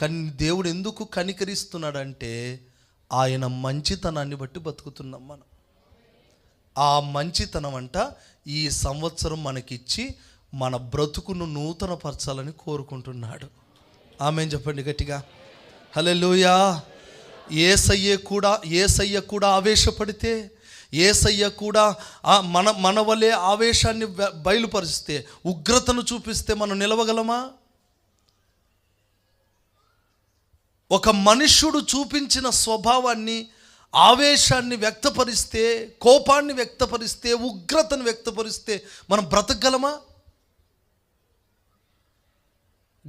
కానీ దేవుడు ఎందుకు కనికరిస్తున్నాడంటే ఆయన మంచితనాన్ని బట్టి బతుకుతున్నాం మనం. ఆ మంచితనం అంట ఈ సంవత్సరం మనకిచ్చి మన బ్రతుకును నూతనపరచాలని కోరుకుంటున్నాడు. ఆమె చెప్పండి గట్టిగా? హలే లూయా ఏసయ్య కూడా ఏసయ్య కూడా ఆవేశపడితే ఏసయ్య కూడా మన మన వలె ఆవేశాన్ని బ- బయలుపరిస్తే ఉగ్రతను చూపిస్తే మనం నిలవగలమా? ఒక మనుష్యుడు చూపించిన స్వభావాన్ని ఆవేశాన్ని వ్యక్తపరిస్తే కోపాన్ని వ్యక్తపరిస్తే ఉగ్రతను వ్యక్తపరిస్తే మనం బ్రతకగలమా?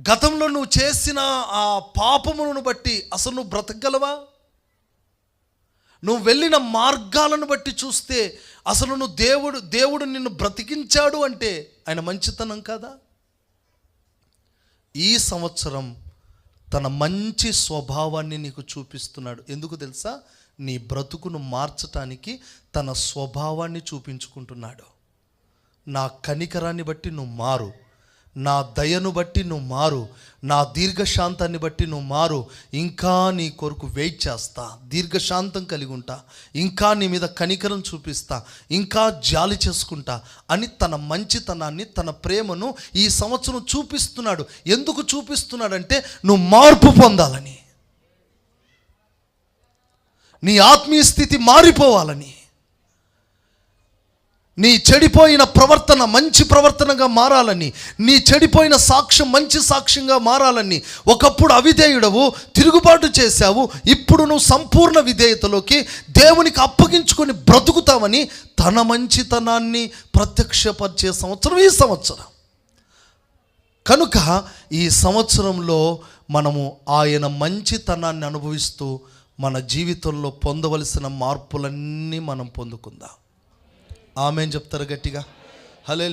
గతంలో నువ్వు చేసిన ఆ పాపములను బట్టి అసలు నువ్వు బ్రతకగలవా? నువ్వు వెళ్ళిన మార్గాలను బట్టి చూస్తే అసలు నువ్వు దేవుడు దేవుడు నిన్ను బ్రతికించాడు అంటే ఆయన మంచితనం కదా? ఈ సంవత్సరం తన మంచి స్వభావాన్ని నీకు చూపిస్తున్నాడు. ఎందుకు తెలుసా? నీ బ్రతుకును మార్చటానికి తన స్వభావాన్ని చూపించుకుంటున్నాడు. నా కనికరాన్ని బట్టి నువ్వు మారు. నా దయను బట్టి నువ్వు మారు నా దీర్ఘశాంతాన్ని బట్టి నువ్వు మారు ఇంకా నీ కొరకు వెయిట్ చేస్తా దీర్ఘశాంతం కలిగి ఉంటా ఇంకా నీ మీద కనికరం చూపిస్తా ఇంకా జాలి చేసుకుంటా అని తన మంచితనాన్ని తన ప్రేమను ఈ సంవత్సరం చూపిస్తున్నాడు. ఎందుకు చూపిస్తున్నాడంటే నువ్వు మార్పు పొందాలని. నీ ఆత్మీయ స్థితి మారిపోవాలని. నీ చెడిపోయిన ప్రవర్తన మంచి ప్రవర్తనగా మారాలని నీ చెడిపోయిన సాక్ష్యం మంచి సాక్ష్యంగా మారాలని ఒకప్పుడు అవిధేయుడవు తిరుగుబాటు చేశావు ఇప్పుడు నువ్వు సంపూర్ణ విధేయతలోకి దేవునికి అప్పగించుకొని బ్రతుకుతావని తన మంచితనాన్ని ప్రత్యక్షపరిచే సంవత్సరం ఈ సంవత్సరం. కనుక ఈ సంవత్సరంలో మనము ఆయన మంచితనాన్ని అనుభవిస్తూ మన జీవితంలో పొందవలసిన మార్పులన్నీ మనం పొందుకుందాం. ఆమె చెప్తారు గట్టిగా. హలే